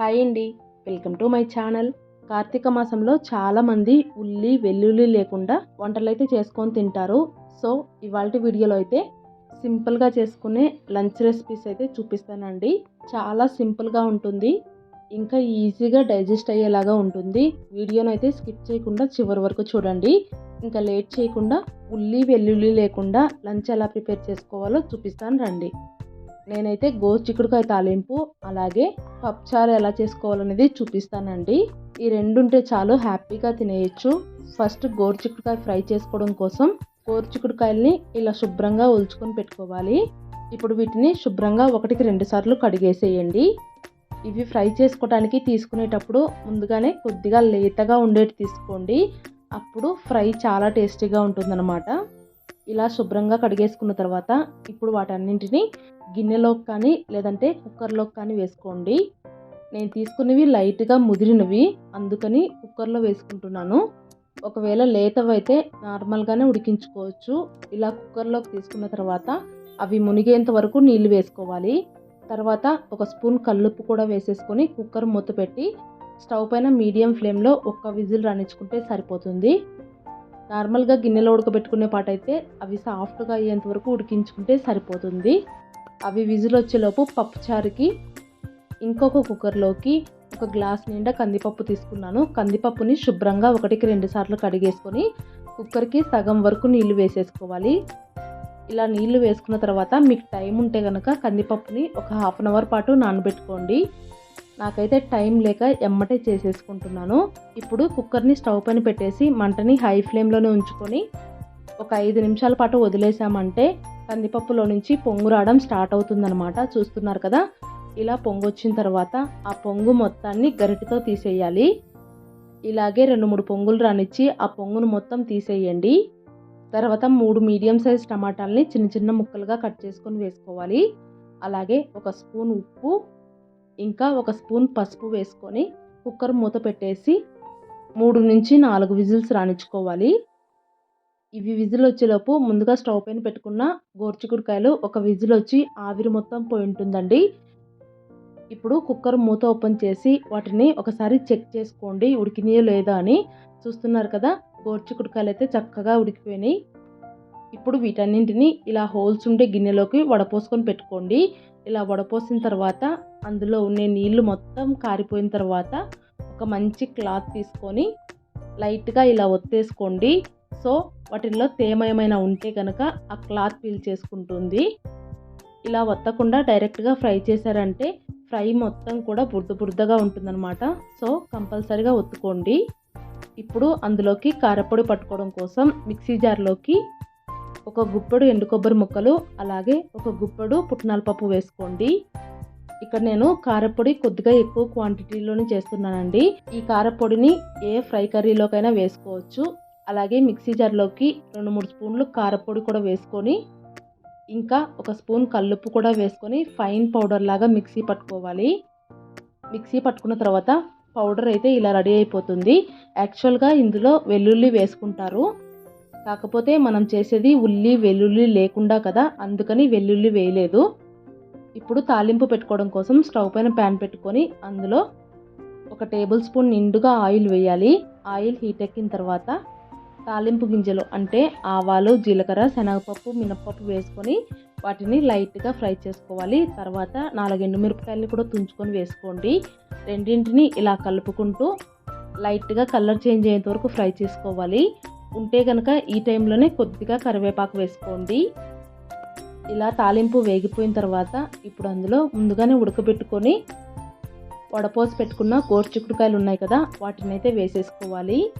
Hi అండి. Welcome to my channel. Karthika మాసంలో చాలామంది ఉల్లి వెల్లుల్లి లేకుండా వంటలు అయితే చేసుకొని తింటారు. సో ఇవాళ వీడియోలో అయితే సింపుల్గా చేసుకునే లంచ్ రెసిపీస్ అయితే చూపిస్తానండి. చాలా సింపుల్గా ఉంటుంది. ఇంకా ఈజీగా డైజెస్ట్ అయ్యేలాగా ఉంటుంది. వీడియోని అయితే స్కిప్ చేయకుండా చివరి వరకు చూడండి. ఇంకా లేట్ చేయకుండా ఉల్లి వెల్లుల్లి లేకుండా లంచ్ ఎలా ప్రిపేర్ చేసుకోవాలో చూపిస్తాను రండి. నేనైతే గోరు చిక్కుడుకాయ తాలింపు అలాగే పప్పుచారు ఎలా చేసుకోవాలనేది చూపిస్తానండి. ఈ రెండు ఉంటే చాలు హ్యాపీగా తినేయచ్చు. ఫస్ట్ గోరు చిక్కుడుకాయ ఫ్రై చేసుకోవడం కోసం గోరు చిక్కుడుకాయల్ని ఇలా శుభ్రంగా ఉల్చుకొని పెట్టుకోవాలి. ఇప్పుడు వీటిని శుభ్రంగా ఒకటికి రెండు సార్లు కడిగేసేయండి. ఇవి ఫ్రై చేసుకోవడానికి తీసుకునేటప్పుడు ముందుగానే కొద్దిగా లేతగా ఉండేటి తీసుకోండి. అప్పుడు ఫ్రై చాలా టేస్టీగా ఉంటుందన్నమాట. ఇలా శుభ్రంగా కడిగేసుకున్న తర్వాత ఇప్పుడు వాటన్నింటినీ గిన్నెలోకి కానీ లేదంటే కుక్కర్లోకి కానీ వేసుకోండి. నేను తీసుకున్నవి లైట్గా ముదిరినవి అందుకని కుక్కర్లో వేసుకుంటున్నాను. ఒకవేళ లేతవైతే నార్మల్గానే ఉడికించుకోవచ్చు. ఇలా కుక్కర్లోకి తీసుకున్న తర్వాత అవి మునిగేంత వరకు నీళ్ళు వేసుకోవాలి. తర్వాత ఒక స్పూన్ కల్లుప్పు కూడా వేసేసుకొని కుక్కర్ మూత పెట్టి స్టవ్ పైన మీడియం ఫ్లేమ్లో ఒక్క విజిల్ రాణించుకుంటే సరిపోతుంది. నార్మల్గా గిన్నెలో ఉడకబెట్టుకునే పాట అయితే అవి సాఫ్ట్గా అయ్యేంత వరకు ఉడికించుకుంటే సరిపోతుంది. అవి విజిల్ వచ్చేలోపు పప్పుచారుకి ఇంకొక కుక్కర్లోకి ఒక గ్లాస్ నిండా కందిపప్పు తీసుకున్నాను. కందిపప్పుని శుభ్రంగా ఒకటికి రెండు సార్లు కడిగేసుకొని కుక్కర్కి సగం వరకు నీళ్ళు వేసేసుకోవాలి. ఇలా నీళ్ళు వేసుకున్న తర్వాత మీకు టైం ఉంటే కనుక కందిపప్పుని ఒక హాఫ్ అన్ అవర్ పాటు నానబెట్టుకోండి. నాకైతే టైం లేక ఎమ్మటే చేసేసుకుంటున్నాను. ఇప్పుడు కుక్కర్ని స్టవ్ పైన పెట్టేసి మంటని హై ఫ్లేమ్లోనే ఉంచుకొని ఒక ఐదు నిమిషాల పాటు వదిలేసామంటే కందిపప్పులో నుంచి పొంగు రావడం స్టార్ట్ అవుతుందన్నమాట. చూస్తున్నారు కదా? ఇలా పొంగు వచ్చిన తర్వాత ఆ పొంగు మొత్తాన్ని గరిటతో తీసేయాలి. ఇలాగే రెండు మూడు పొంగులు రానిచ్చి ఆ పొంగును మొత్తం తీసేయండి. తర్వాత మూడు మీడియం సైజ్ టమాటాలని చిన్న చిన్న ముక్కలుగా కట్ చేసుకొని వేసుకోవాలి. అలాగే ఒక స్పూన్ ఉప్పు ఇంకా ఒక స్పూన్ పసుపు వేసుకొని కుక్కర్ మూత పెట్టేసి మూడు నుంచి నాలుగు విజిల్స్ రాణించుకోవాలి ఇవి విజిల్ వచ్చేలోపు ముందుగా స్టవ్ పైన పెట్టుకున్న గోర్చికుడికాయలు ఒక విజిల్ వచ్చి ఆవిరి మొత్తం పోయి ఉంటుందండి. ఇప్పుడు కుక్కర్ మూత ఓపెన్ చేసి వాటిని ఒకసారి చెక్ చేసుకోండి ఉడికినాయో లేదా అని. చూస్తున్నారు కదా గోర్చికుడికాయలు అయితే చక్కగా ఉడికిపోయినాయి. ఇప్పుడు వీటన్నింటిని ఇలా హోల్స్ ఉండే గిన్నెలోకి వడపోసుకొని పెట్టుకోండి. ఇలా వడపోసిన తర్వాత అందులో ఉండే నీళ్ళు మొత్తం కారిపోయిన తర్వాత ఒక మంచి క్లాత్ తీసుకొని లైట్గా ఇలా ఒత్తేసుకోండి. సో వాటిల్లో తేమ ఏమైనా ఉంటే కనుక ఆ క్లాత్ పీల్ చేసుకుంటుంది. ఇలా ఒత్తకుండా డైరెక్ట్గా ఫ్రై చేశారంటే ఫ్రై మొత్తం కూడా బురద బురదగా ఉంటుందన్నమాట. సో కంపల్సరీగా ఒత్తుకోండి. ఇప్పుడు అందులోకి కారపొడి పట్టుకోవడం కోసం మిక్సీ జార్లోకి ఒక గుప్పెడు ఎండు కొబ్బరి ముక్కలు అలాగే ఒక గుప్పెడు పుట్నాల పప్పు వేసుకోండి. ఇక్కడ నేను కారపొడి కొద్దిగా ఎక్కువ క్వాంటిటీలోనే చేస్తున్నానండి. ఈ కారపొడిని ఏ ఫ్రై కర్రీలోకైనా వేసుకోవచ్చు. అలాగే మిక్సీ జార్లోకి రెండు మూడు స్పూన్లు కారపొడి కూడా వేసుకొని ఇంకా ఒక స్పూన్ కల్లుప్పు కూడా వేసుకొని ఫైన్ పౌడర్ లాగా మిక్సీ పట్టుకోవాలి. మిక్సీ పట్టుకున్న తర్వాత పౌడర్ అయితే ఇలా రెడీ అయిపోతుంది. యాక్చువల్గా ఇందులో వెల్లుల్లి వేసుకుంటారు. కాకపోతే మనం చేసేది ఉల్లి వెల్లుల్లి లేకుండా కదా అందుకని వెల్లుల్లి వేయలేదు. ఇప్పుడు తాలింపు పెట్టుకోవడం కోసం స్టవ్ పైన ప్యాన్ పెట్టుకొని అందులో ఒక టేబుల్ స్పూన్ నిండుగా ఆయిల్ వేయాలి. ఆయిల్ హీట్ ఎక్కిన తర్వాత తాలింపు గింజలు అంటే ఆవాలు జీలకర్ర శనగపప్పు మినప్పప్పు వేసుకొని వాటిని లైట్గా ఫ్రై చేసుకోవాలి. తర్వాత నాలుగు ఎండుమిరపకాయలని కూడా తుంచుకొని వేసుకోండి. రెండింటిని ఇలా కలుపుకుంటూ లైట్గా కలర్ చేంజ్ అయ్యేంత వరకు ఫ్రై చేసుకోవాలి. ఉంటే కనుక ఈ టైంలోనే కొద్దిగా కరివేపాకు వేసుకోండి. ఇలా తాలింపు వేగిపోయిన తర్వాత ఇప్పుడు అందులో ముందుగానే ఉడకబెట్టుకొని వడపోసి పెట్టుకున్న గోర్చిక్కుడుకాయలు ఉన్నాయి కదా వాటిని అయితే వేసేసుకోవాలి.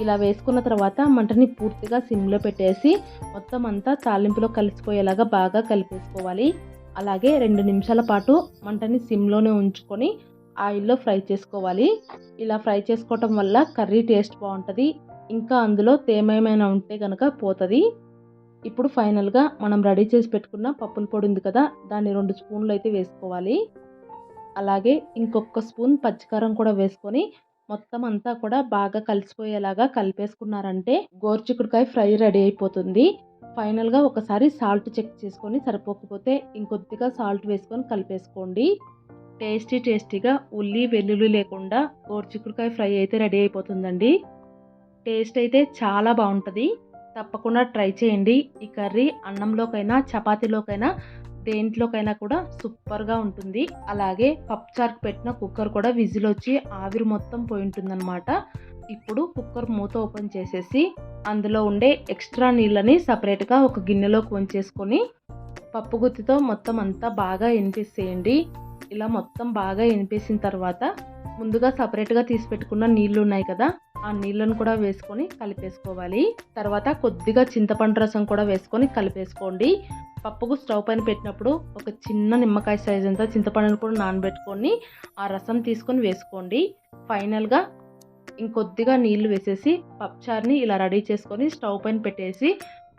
ఇలా వేసుకున్న తర్వాత మంటని పూర్తిగా సిమ్లో పెట్టేసి మొత్తం అంతా తాలింపులో కలిసిపోయేలాగా బాగా కలిపేసుకోవాలి. అలాగే రెండు నిమిషాల పాటు మంటని సిమ్లోనే ఉంచుకొని ఆయిల్లో ఫ్రై చేసుకోవాలి. ఇలా ఫ్రై చేసుకోవటం వల్ల కర్రీ టేస్ట్ బాగుంటుంది. ఇంకా అందులో తేమ ఏమైనా ఉంటే కనుక పోతుంది. ఇప్పుడు ఫైనల్గా మనం రెడీ చేసి పెట్టుకున్న పప్పుల పొడి ఉంది కదా దాన్ని రెండు స్పూన్లు అయితే వేసుకోవాలి. అలాగే ఇంకొక స్పూన్ పచ్చికారం కూడా వేసుకొని మొత్తం అంతా కూడా బాగా కలిసిపోయేలాగా కలిపేసుకున్నారంటే గోర్చిక్కుడుకాయ ఫ్రై రెడీ అయిపోతుంది. ఫైనల్గా ఒకసారి సాల్ట్ చెక్ చేసుకొని సరిపోకపోతే ఇంకొద్దిగా సాల్ట్ వేసుకొని కలిపేసుకోండి. టేస్టీ టేస్టీగా ఉల్లి వెల్లుల్లి లేకుండా గోరుచిక్కుడుకాయ ఫ్రై అయితే రెడీ అయిపోతుందండి. టేస్ట్ అయితే చాలా బాగుంటుంది. తప్పకుండా ట్రై చేయండి. ఈ కర్రీ అన్నంలోకైనా చపాతీలోకైనా దేంట్లోకైనా కూడా సూపర్గా ఉంటుంది. అలాగే పప్పుచారుకు పెట్టిన కుక్కర్ కూడా విజిల్ వచ్చి ఆవిరి మొత్తం పోయి ఉంటుందన్నమాట. ఇప్పుడు కుక్కర్ మూత ఓపెన్ చేసేసి అందులో ఉండే ఎక్స్ట్రా నీళ్ళని సపరేట్గా ఒక గిన్నెలోకి వంచేసుకొని పప్పు గుత్తితో మొత్తం అంతా బాగా ఎనిపేసేయండి. ఇలా మొత్తం బాగా ఎనిపేసిన తర్వాత ముందుగా సపరేట్గా తీసి పెట్టుకున్న నీళ్ళు ఉన్నాయి కదా ఆ నీళ్ళను కూడా వేసుకొని కలిపేసుకోవాలి. తర్వాత కొద్దిగా చింతపండు రసం కూడా వేసుకొని కలిపేసుకోండి. పప్పుకు స్టవ్ పైన పెట్టినప్పుడు ఒక చిన్న నిమ్మకాయ సైజ్ అంతా చింతపండును కూడా నానబెట్టుకొని ఆ రసం తీసుకొని వేసుకోండి. ఫైనల్గా ఇంకొద్దిగా నీళ్ళు వేసేసి పప్పుచారుని ఇలా రెడీ చేసుకొని స్టవ్ పైన పెట్టేసి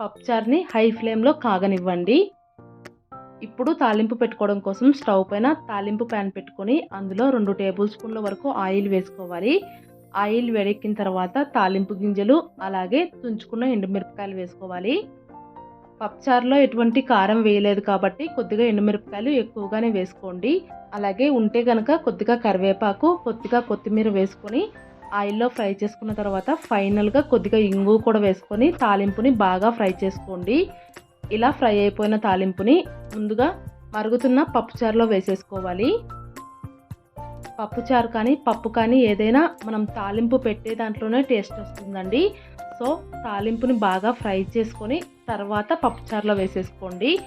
పప్పుచారుని హై ఫ్లేమ్లో కాగనివ్వండి. ఇప్పుడు తాలింపు పెట్టుకోవడం కోసం స్టవ్ పైన తాలింపు ప్యాన్ పెట్టుకొని అందులో రెండు టేబుల్ స్పూన్ల వరకు ఆయిల్ వేసుకోవాలి. ఆయిల్ వేడెక్కిన తర్వాత తాలింపు గింజలు అలాగే తుంచుకున్న ఎండుమిరపకాయలు వేసుకోవాలి. పప్పుచారులో ఎటువంటి కారం వేయలేదు కాబట్టి కొద్దిగా ఎండుమిరపకాయలు ఎక్కువగానే వేసుకోండి. అలాగే ఉంటే కనుక కొద్దిగా కరివేపాకు కొద్దిగా కొత్తిమీర వేసుకొని ఆయిల్లో ఫ్రై చేసుకున్న తర్వాత ఫైనల్గా కొద్దిగా ఇంగు కూడా వేసుకొని తాలింపుని బాగా ఫ్రై చేసుకోండి. ఇలా ఫ్రై అయిపోయిన తాలింపుని ముందుగా మరుగుతున్న పప్పుచారులో వేసేసుకోవాలి. పప్పుచారు కానీ పప్పు కానీ ఏదైనా మనం తాలింపు పెట్టే దాంట్లోనే టేస్ట్ వస్తుందండి. సో తాలింపుని బాగా ఫ్రై చేసుకొని తర్వాత పప్పుచారులో వేసేసుకోండి.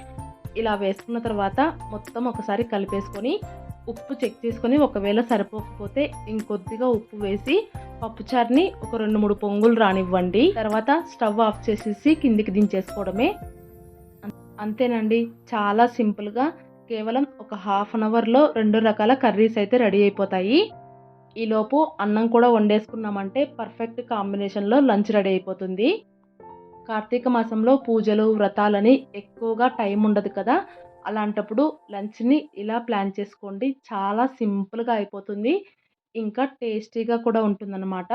ఇలా వేసుకున్న తర్వాత మొత్తం ఒకసారి కలిపేసుకొని ఉప్పు చెక్ చేసుకొని ఒకవేళ సరిపోకపోతే ఇంకొద్దిగా ఉప్పు వేసి పప్పుచారుని ఒక రెండు మూడు పొంగులు రానివ్వండి. తర్వాత స్టవ్ ఆఫ్ చేసేసి కిందికి దించేసుకోవడమే. అంతేనండి. చాలా సింపుల్గా కేవలం ఒక హాఫ్ అన్ అవర్లో రెండు రకాల కర్రీస్ అయితే రెడీ అయిపోతాయి. ఈలోపు అన్నం కూడా వండేసుకున్నామంటే పర్ఫెక్ట్ కాంబినేషన్లో లంచ్ రెడీ అయిపోతుంది. కార్తీక మాసంలో పూజలు వ్రతాలని ఎక్కువగా టైం ఉండదు కదా. అలాంటప్పుడు లంచ్ని ఇలా ప్లాన్ చేసుకోండి. చాలా సింపుల్గా అయిపోతుంది. ఇంకా టేస్టీగా కూడా ఉంటుందన్నమాట.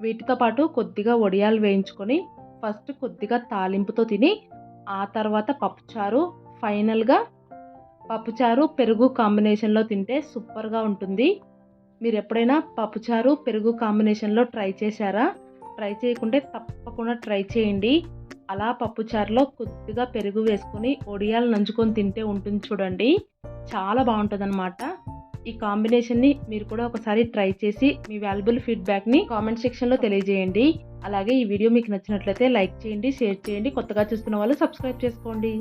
వీటితో పాటు కొద్దిగా వడియాలు వేయించుకొని ఫస్ట్ కొద్దిగా తాలింపుతో తిని ఆ తర్వాత పప్పుచారు. ఫైనల్గా పప్పుచారు పెరుగు కాంబినేషన్లో తింటే సూపర్గా ఉంటుంది. మీరు ఎప్పుడైనా పప్పుచారు పెరుగు కాంబినేషన్లో ట్రై చేశారా? ట్రై చేయకుంటే తప్పకుండా ట్రై చేయండి. అలా పప్పుచారులో కొద్దిగా పెరుగు వేసుకొని ఒడియాలు నంచుకొని తింటే ఉంటుంది చూడండి. చాలా బాగుంటుంది అనమాట ఈ కాంబినేషన్ని మీరు కూడా ఒకసారి ట్రై చేసి మీ వాల్యుబుల్ ఫీడ్బ్యాక్ని కామెంట్ సెక్షన్లో తెలియజేయండి. అలాగే ఈ వీడియో మీకు నచ్చినట్లయితే లైక్ చేయండి షేర్ చేయండి. కొత్తగా చూస్తున్న వాళ్ళు సబ్స్క్రైబ్ చేసుకోండి.